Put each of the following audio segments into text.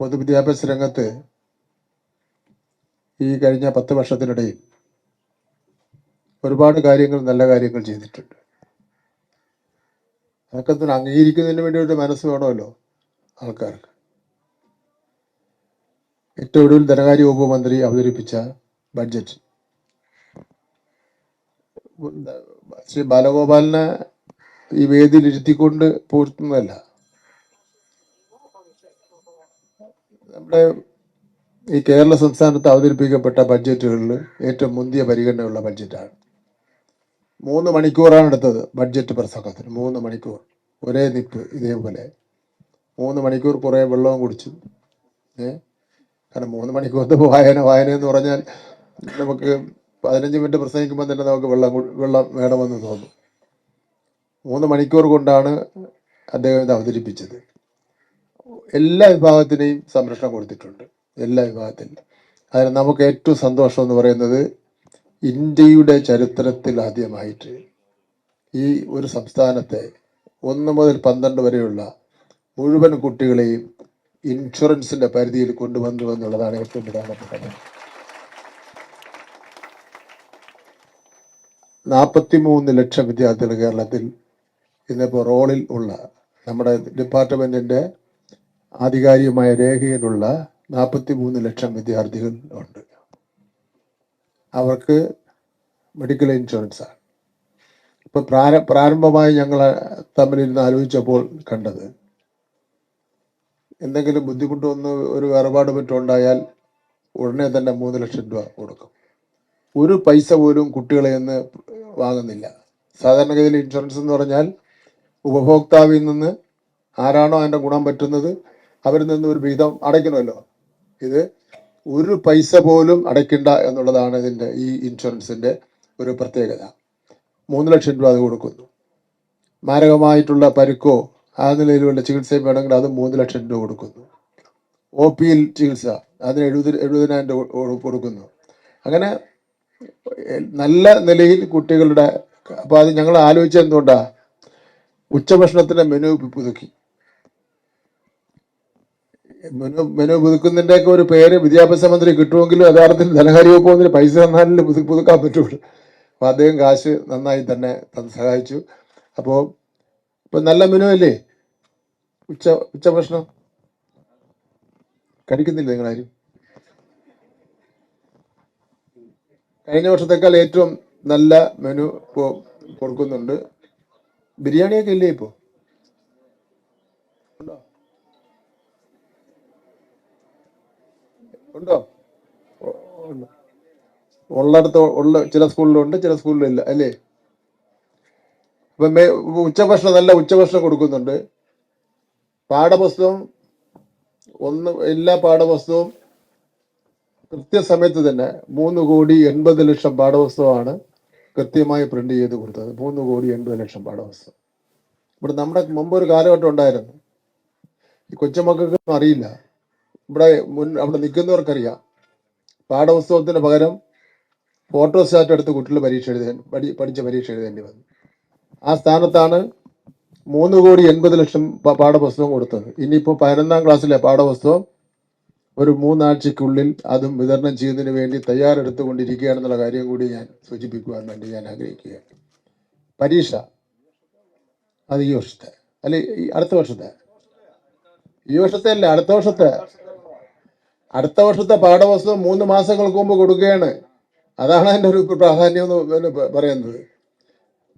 പൊതുവിദ്യാഭ്യാസ രംഗത്ത് ഈ കഴിഞ്ഞ പത്ത് വർഷത്തിനിടയിൽ ഒരുപാട് കാര്യങ്ങൾ നല്ല കാര്യങ്ങൾ ചെയ്തിട്ടുണ്ട്. അതൊക്കെ തന്നെ അംഗീകരിക്കുന്നതിന് വേണ്ടി ഒരു മനസ്സ് വേണമല്ലോ ആൾക്കാർക്ക്. ഏറ്റവും ഒടുവിൽ ധനകാര്യ വകുപ്പ് മന്ത്രി അവതരിപ്പിച്ച ബഡ്ജറ്റ്. ശ്രീ ബാലഗോപാലിനെ ഈ വേദിയിൽ ഇരുത്തിക്കൊണ്ട് നമ്മുടെ ഈ കേരള സംസ്ഥാനത്ത് അവതരിപ്പിക്കപ്പെട്ട ബഡ്ജറ്റുകളിൽ ഏറ്റവും മുന്തിയ പരിഗണനയുള്ള ബഡ്ജറ്റാണ്. മൂന്ന് മണിക്കൂറാണ് എടുത്തത് ബഡ്ജറ്റ് പ്രസംഗത്തിന്. മൂന്ന് മണിക്കൂർ. ഒരേ നിപ്പ് ഇതേപോലെ. മൂന്ന് മണിക്കൂർ കുറേ വെള്ളവും കുടിച്ചു. ഏ? കാരണം മൂന്ന് മണിക്കൂറത്തെ വായന വായന എന്ന് പറഞ്ഞാൽ നമുക്ക് പതിനഞ്ച് മിനിറ്റ് പ്രസംഗിക്കുമ്പോൾ തന്നെ നമുക്ക് വെള്ളം വെള്ളം വേണമെന്ന് തോന്നും. മൂന്ന് മണിക്കൂർ കൊണ്ടാണ് അദ്ദേഹം ഇത് അവതരിപ്പിച്ചത്. എല്ലാ വിഭാഗത്തിനെയും സംരക്ഷണം കൊടുത്തിട്ടുണ്ട്. എല്ലാ വിഭാഗത്തിനും. അതിന് നമുക്ക് ഏറ്റവും സന്തോഷം എന്ന് പറയുന്നത് ഇന്ത്യയുടെ ചരിത്രത്തിൽ ആദ്യമായിട്ട് ഈ ഒരു സംസ്ഥാനത്തെ ഒന്ന് മുതൽ പന്ത്രണ്ട് വരെയുള്ള മുഴുവൻ കുട്ടികളെയും ഇൻഷുറൻസിന്റെ പരിധിയിൽ കൊണ്ടുവന്നു എന്നുള്ളതാണ് ഏറ്റവും പ്രധാനപ്പെട്ടത് നാൽപ്പത്തിമൂന്ന് ലക്ഷം വിദ്യാർത്ഥികൾ കേരളത്തിൽ ഇന്നിപ്പോൾ റോളിൽ ഉള്ള നമ്മുടെ ഡിപ്പാർട്ട്മെന്റിന്റെ ആധികാരികമായ രേഖയിലുള്ള നാൽപ്പത്തി മൂന്ന് ലക്ഷം വിദ്യാർത്ഥികൾ ഉണ്ട്. അവർക്ക് മെഡിക്കൽ ഇൻഷുറൻസ് ആണ്. ഇപ്പൊ പ്രാര പ്രാരംഭമായി ഞങ്ങൾ തമ്മിലിരുന്ന് ആലോചിച്ചപ്പോൾ കണ്ടത് എന്തെങ്കിലും ബുദ്ധിമുട്ട് വന്ന് ഒരു വേർപാട് പറ്റുണ്ടായാൽ ഉടനെ തന്നെ മൂന്ന് ലക്ഷം രൂപ കൊടുക്കും. ഒരു പൈസ പോലും കുട്ടികളെ നിന്ന് വാങ്ങുന്നില്ല. സാധാരണഗതിയിൽ ഇൻഷുറൻസ് എന്ന് പറഞ്ഞാൽ ഉപഭോക്താവിൽ നിന്ന് ആരാണോ അതിന്റെ ഗുണം പറ്റുന്നത് അവരിൽ നിന്ന് ഒരു വിഹിതം അടയ്ക്കണമല്ലോ. ഇത് ഒരു പൈസ പോലും അടയ്ക്കണ്ട എന്നുള്ളതാണ് ഇതിന്റെ ഈ ഇൻഷുറൻസിന്റെ ഒരു പ്രത്യേകത. മൂന്ന് ലക്ഷം രൂപ അത് കൊടുക്കുന്നു. മാരകമായിട്ടുള്ള പരുക്കോ ആ നിലയിലുള്ള ചികിത്സയും വേണമെങ്കിൽ അത് മൂന്ന് ലക്ഷം രൂപ കൊടുക്കുന്നു. ഒ പിയിൽ ചികിത്സ അതിന് എഴുപത് എഴുപതിനായിരം രൂപ കൊടുക്കുന്നു. അങ്ങനെ നല്ല നിലയിൽ കുട്ടികളുടെ അപ്പോൾ അത് ഞങ്ങൾ ആലോചിച്ചത് എന്തുകൊണ്ടാ? ഉച്ചഭക്ഷണത്തിന്റെ മെനു പുതുക്കി. മെനു പുതുക്കുന്നതിന്റെ ഒക്കെ ഒരു പേര് വിദ്യാഭ്യാസ മന്ത്രി കിട്ടുമെങ്കിലും യഥാർത്ഥത്തിൽ ധനകാര്യ വകുപ്പ് മന്ത്രി പൈസ തന്നാലും പുതു പുതുക്കാൻ പറ്റുള്ളൂ. അപ്പോൾ അദ്ദേഹം കാശ് നന്നായി തന്നെ സഹായിച്ചു. അപ്പോൾ ഇപ്പൊ നല്ല മെനു അല്ലേ ഉച്ച ഉച്ച ഭക്ഷണം? കഴിക്കുന്നില്ല നിങ്ങളാരും? കഴിഞ്ഞ വർഷത്തേക്കാൾ ഏറ്റവും നല്ല മെനു ഇപ്പോ കൊടുക്കുന്നുണ്ട്. ബിരിയാണിയൊക്കെ ഇല്ലേ ഇപ്പോ? ഉണ്ടോ? ഉള്ളടത്ത് ഉള്ള ചില സ്കൂളിലുണ്ട് ചില സ്കൂളിലില്ല അല്ലേ? ഇപ്പൊ മേ- ഉച്ചഭക്ഷണം നല്ല ഉച്ചഭക്ഷണം കൊടുക്കുന്നുണ്ട്. പാഠപുസ്തകം ഒന്ന് എല്ലാ പാഠപുസ്തകവും കൃത്യസമയത്ത് തന്നെ മൂന്ന് കോടി എൺപത് ലക്ഷം പാഠപുസ്തകമാണ് കൃത്യമായി പ്രിന്റ് ചെയ്ത് കൊടുത്തത്. മൂന്ന് കോടി എൺപത് ലക്ഷം പാഠപുസ്തകം. ഇവിടെ നമ്മുടെ മുമ്പ് ഒരു കാലഘട്ടം ഉണ്ടായിരുന്നു. ഈ കൊച്ചുമക്കൾക്കൊന്നും അറിയില്ല. ഇവിടെ മുൻ അവിടെ നിൽക്കുന്നവർക്കറിയാം. പാഠപുസ്തകത്തിന് പകരം ഫോട്ടോസ്റ്റാറ്റ് എടുത്ത് കുട്ടികൾ പരീക്ഷ എഴുതാൻ പഠി പഠിച്ച പരീക്ഷ എഴുതേണ്ടി വന്നു. ആ സ്ഥാനത്താണ് മൂന്ന് കോടി എൺപത് ലക്ഷം പാഠപുസ്തകം കൊടുത്തത്. ഇനിയിപ്പോൾ പതിനൊന്നാം ക്ലാസ്സിലെ പാഠപുസ്തകം ഒരു മൂന്നാഴ്ചക്കുള്ളിൽ അതും വിതരണം ചെയ്യുന്നതിന് വേണ്ടി തയ്യാറെടുത്തുകൊണ്ടിരിക്കുകയാണെന്നുള്ള കാര്യം കൂടി ഞാൻ സൂചിപ്പിക്കുവാൻ വേണ്ടി ഞാൻ ആഗ്രഹിക്കുകയാണ്. പരീക്ഷ അത് ഈ വർഷത്തെ അല്ലെ ഈ അടുത്ത വർഷത്തെ? ഈ വർഷത്തെ അല്ല അടുത്ത വർഷത്തെ. അടുത്ത വർഷത്തെ പാഠപുസ്തകം മൂന്ന് മാസങ്ങൾക്ക് മുമ്പ് കൊടുക്കുകയാണ്. അതാണ് അതിന്റെ ഒരു പ്രാധാന്യം എന്ന് പറയുന്നത്.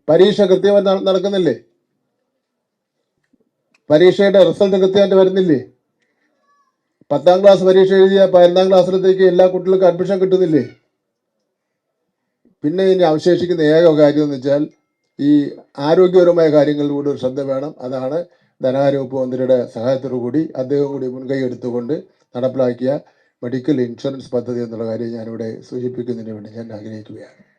പരീക്ഷ കൃത്യമായി നടക്കുന്നില്ലേ? പരീക്ഷയുടെ റിസൾട്ട് കൃത്യമായിട്ട് വരുന്നില്ലേ? പത്താം ക്ലാസ് പരീക്ഷ എഴുതിയ പതിനൊന്നാം ക്ലാസ്സിലത്തേക്ക് എല്ലാ കുട്ടികൾക്കും അഡ്മിഷൻ കിട്ടുന്നില്ലേ? പിന്നെ ഇനി അവശേഷിക്കുന്ന ഏക കാര്യം എന്ന് വെച്ചാൽ ഈ ആരോഗ്യപരമായ കാര്യങ്ങളിലൂടെ ഒരു ശ്രദ്ധ വേണം. അതാണ് ധനകാര്യ വകുപ്പ് മന്ത്രിയുടെ സഹായത്തോടു കൂടി അദ്ദേഹം കൂടി മുൻകൈ എടുത്തുകൊണ്ട് നടപ്പിലാക്കിയ മെഡിക്കൽ ഇൻഷുറൻസ് പദ്ധതി എന്നുള്ള കാര്യം ഞാനിവിടെ സൂചിപ്പിക്കുന്നതിന് വേണ്ടി ഞാൻ ആഗ്രഹിക്കുകയാണ്.